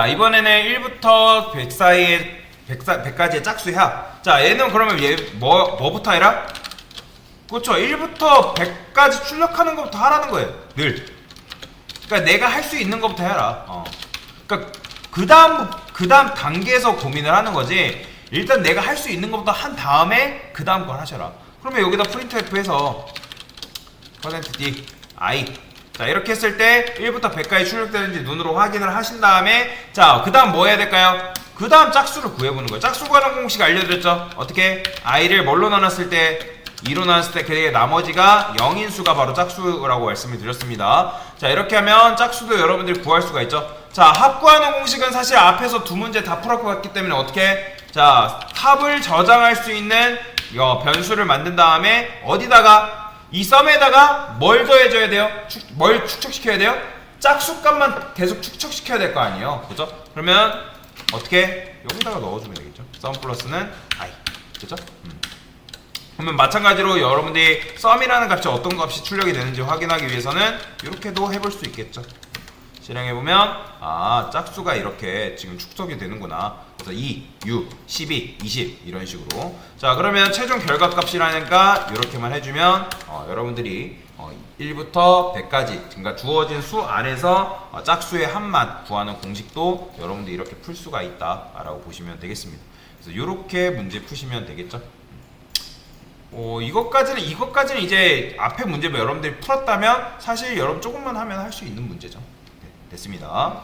자, 이번에는 1부터 100 사이의 100, 100까지의 짝수야. 자, 얘는 그러면 얘 뭐, 뭐부터 해라? 그렇죠. 1부터 100까지 출력하는 것부터 하라는 거예요. 늘. 그러니까 내가 할 수 있는 것부터 해라. 어. 그러니까 그 다음 그 다음 단계에서 고민을 하는 거지. 일단 내가 할 수 있는 것부터 한 다음에 그 다음 걸 하셔라. 그러면 여기다 프린트F해서 퍼센트 D I 자 이렇게 했을 때 1부터 100까지 출력되는지 눈으로 확인을 하신 다음에 자그 다음 뭐 해야 될까요? 그 다음 짝수를 구해보는 거예요 짝수 구하는 공식 알려드렸죠? 어떻게? i를 뭘로 나눴을 때 2로 나눴을 때 그게 나머지가 0인 수가 바로 짝수라고 말씀을 드렸습니다 자 이렇게 하면 짝수도 여러분들이 구할 수가 있죠 자 합구하는 공식은 사실 앞에서 두 문제 다 풀었기 때문에 어떻게 자 탑을 저장할 수 있는 이거 변수를 만든 다음에 어디다가 이 썸에다가 뭘 더해줘야 돼요? 축, 뭘 축적시켜야 돼요? 짝수값만 계속 축적시켜야 될 거 아니에요 그죠? 그러면 어떻게 여기다가 넣어주면 되겠죠 썸 플러스는 i 그죠? 음. 그러면 마찬가지로 여러분들이 썸이라는 값이 어떤 값이 출력이 되는지 확인하기 위해서는 이렇게도 해볼 수 있겠죠 실행해보면 아 짝수가 이렇게 지금 축적이 되는구나 그래서 2, 6, 12, 20 이런 식으로 자 그러면 최종 결과값이라니까 이렇게만 해주면 어, 여러분들이 어, 1부터 100까지 그러니까 주어진 수 안에서 어, 짝수의 합만 구하는 공식도 여러분들이 이렇게 풀 수가 있다 라고 보시면 되겠습니다 그래서 이렇게 문제 푸시면 되겠죠 어, 이것까지는 이것까지는 이제 앞에 문제 여러분들이 풀었다면 사실 여러분 조금만 하면 할 수 있는 문제죠. 네, 됐습니다.